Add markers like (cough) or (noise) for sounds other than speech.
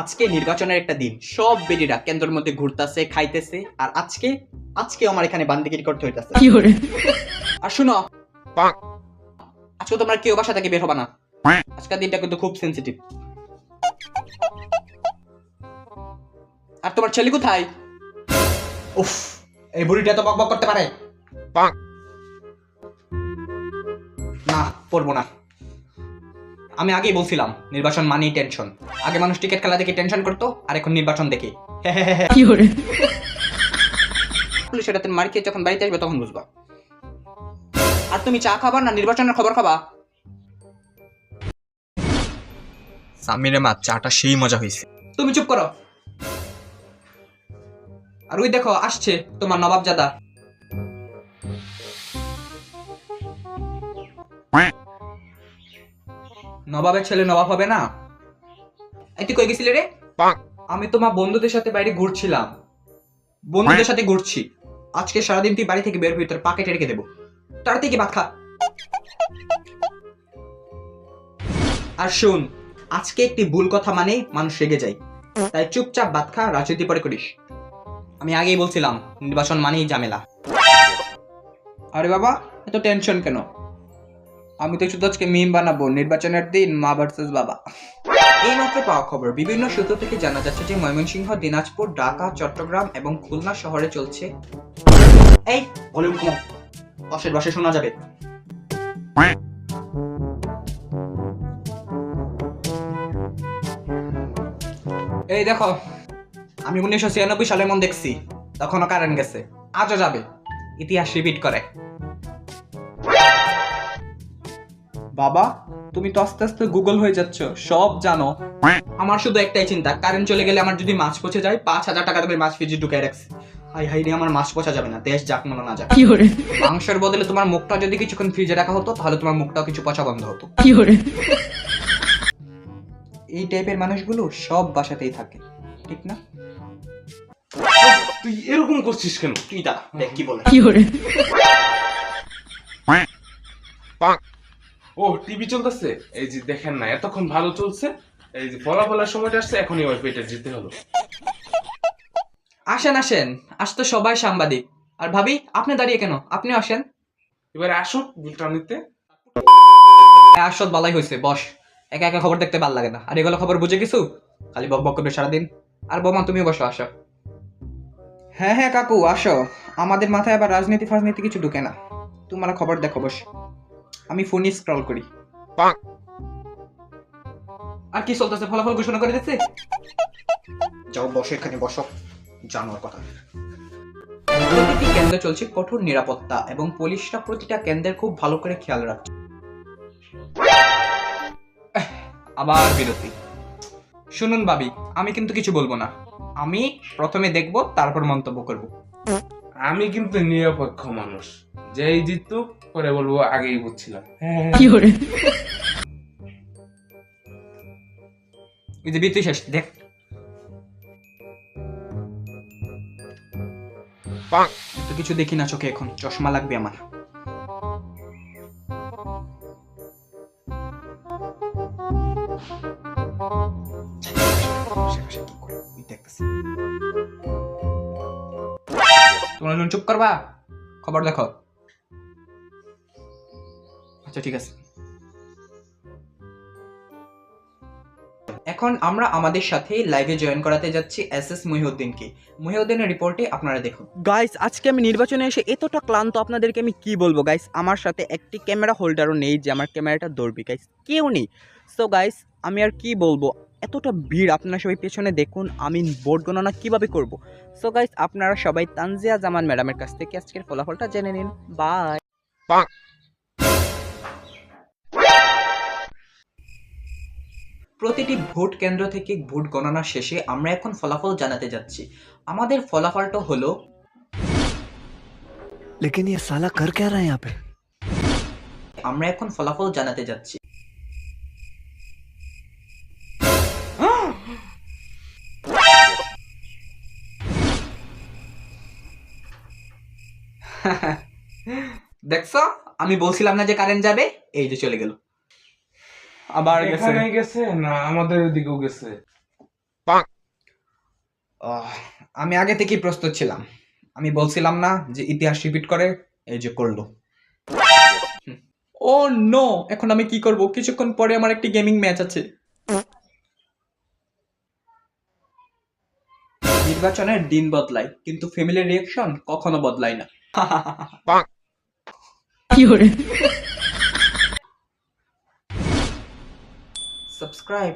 আজকে নির্বাচনের একটা দিন। সব বেডিরা কেন্দ্রের মধ্যে ঘুরতেছে খাইতেছে আর আজকে আজকে আমার এখানে বান্দিগিরি করতে হইতাছে，আর শুনো আজকে তোমরা কেউ বাসা থেকে বের হবা না। আজকের দিনটা কিন্তু খুব সেন্সিটিভ আর তোমার ছেলে কোথায়? উফ এই বুড়িটা তো বকবক করতে পারে। না পড়ব না। আমি আগেই বলছিলাম নির্বাচন মানেই টেনশন আগে মানুষ টিকিট খেলা দেখে টেনশন করতো আর এখন নির্বাচন দেখে। (laughs) 有人，পুলিশের হাতে মার খেয়ে যখন বাড়িতে আসবে তখন বুঝবা। আর তুমি চা খাবার না নির্বাচনের খবর খাবা? সামিরে মা চাটা সেই মজা হয়েছে। তুমি চুপ করো। আর ওই দেখো আসছে তোমার নবাব নবাবের ছেলে নবাব হবে না? এই তুই কই গেছিলি রে? আমি তোমার বন্ধুদের সাথে বাইরে ঘুরছিলাম। বন্ধুদের সাথে ঘুরছি। আজকে সারাদিন তুই বাড়ি থেকে বের হয়ে তোর পাকেটে রেখে দেবো তাড়াতাড়ি কি ভাত খা। আর শোন আজকে একটি ভুল কথা মানে মানুষ রেগে যায়। তাই চুপচাপ ভাত খা রাজনীতি পরে করিস। আমি আগেই বলছিলাম নির্বাচন মানেই ঝামেলা। আরে বাবা এত টেনশন কেন? আমি তো শুধু আজকে মিম বানাবো, নির্বাচনের দিন মা ভার্সেস বাবা। এই মাত্র পাওয়া খবর, বিভিন্ন সূত্র থেকে জানা যাচ্ছে যে ময়মনসিংহ, দিনাজপুর, ঢাকা, চট্টগ্রাম এবং খুলনা শহরে চলছে। এই ভলিউম কমাও পাশের বাসে শোনা যাবে। এই দেখো, আমি উনিশশো ছিয়ানব্বই সালে মন দেখছি, তখনও কারেন্ট গেছে। আজও যাবে। ইতিহাস রিপিট করে। বাবা তুমি তো আস্তে আস্তে গুগল হয়ে যাচ্ছ সব জানো। আমার শুধু একটাই চিন্তা কারেন্ট চলে গেলে আমার যদি মাছ পচে যায় পাঁচ হাজার টাকা দামের মাছ ফ্রিজে ঢুকে রাখছি। হাই হাই রে আমার মাছ পচা যাবে না দেশ যাক মনে না যাক। মাংসের বদলে তোমার মুখটা যদি কিছুক্ষণ ফ্রিজে রাখা হতো তাহলে তোমার মুখটাও কিছু পচা বন্ধ হতো। এই টাইপের মানুষগুলো সব বাসাতেই থাকে ঠিক না? তুই এরকম করছিস কেন? তুই দাঁড়া দেখ কি বলে। কি ও টিভি চলতেছে? এই যে দেখেন না এতক্ষণ ভালো চলছে এই যে ফলাফলের সময়টা আসছে এখনই ওই পেটে যেতে হলো। আসেন আসেন আজ তো সবাই সাংবাদিক। আর ভাবি আপনি দাঁড়িয়ে কেন? আপনি আসেন। এবারে আসুন বিলটা নিতে। আসত বালাই হয়েছে বস। একা একা খবর দেখতে ভালো লাগে না। আর এগুলো খবর বুঝে কিছু? খালি বক বক করবে সারাদিন। আর বোমা তুমিও বসো আসো। হ্যাঁ হ্যাঁ কাকু আসো। আমাদের মাথায় আবার রাজনীতি ফাজনীতি কিছু ঢুকে না। তোমার খবর দেখো বস। আমি ফোনে স্ক্রল করি। আর কি চলতেছে? ফলাফল ঘোষণা করে দিচ্ছে? যাও বসো এখানে বসো। জানোয়ার কথা। প্রতিটি কেন্দ্রে চলছে কঠোর নিরাপত্তা এবং পুলিশরা প্রতিটা কেন্দ্রের খুব ভালো করে খেয়াল রাখছে। আবার বিরতি। শুনুন ভাবি আমি কিন্তু কিছু বলব না। আমি প্রথমে দেখব তারপর মন্তব্য করব। আমি কিন্তু নিরপেক্ষ মানুষ। যেই জিতু পরে বলব আগেই বুঝছিলাম। হ্যাঁ। যে বিরতি শেষ দেখ। তো কিছু দেখি না চোখে এখন চশমা লাগবে আমার। তোমরা চুপ করবা? খবর দেখো। আচ্ছা ঠিক আছে। এখন আমরা আমাদের সাথে লাইভে জয়েন করাতে যাচ্ছি এস এস মহিউদ্দিনকে। মহিউদ্দিনের রিপোর্টে আপনারা দেখুন। গাইস আজকে আমি নির্বাচনে এসে এতটা ক্লান্ত, আপনাদেরকে আমি কি বলব? গাইস আমার সাথে একটি ক্যামেরা হোল্ডারও নেই যে আমার ক্যামেরাটা ধরবে। গাইস কেউ নেই। সো গাইস আমি আর কি বলব? এতটা ভিড় আপনারা সবাই পেছনে দেখুন আমি ভোট গণনা কীভাবে করব? সো গাইজ আপনারা সবাই তানজিয়া জামান ম্যাডামের কাছ থেকে আজকের ফলাফলটা জেনে নিন। বাই প্রতিটি ভোট কেন্দ্র থেকে ভোট গণনা শেষে আমরা এখন ফলাফল জানাতে যাচ্ছি। আমাদের ফলাফলটা হলো লেকিন ইয়ে সালা কর কে রহা হ্যাঁ আমরা এখন ফলাফল জানাতে যাচ্ছি। (laughs) দেখছ? আমি বলছিলাম না যে কারেন্ট যাবে এই যে চলে গেল। আবার গেছে। এখানে গেছে? না আমাদের দিকেও গেছে। আমি আগে থেকেই প্রস্তুত ছিলাম। আমি বলছিলাম না যে ইতিহাস রিপিট করে এই যে করল। ও নো এখন আমি কি করব? কিছুক্ষণ পরে আমার একটি গেমিং ম্যাচ আছে। নির্বাচনের দিন বদলায় কিন্তু ফ্যামিলির রিয়েকশন কখনো বদলায় না। (laughs) সাবস্ক্রাইব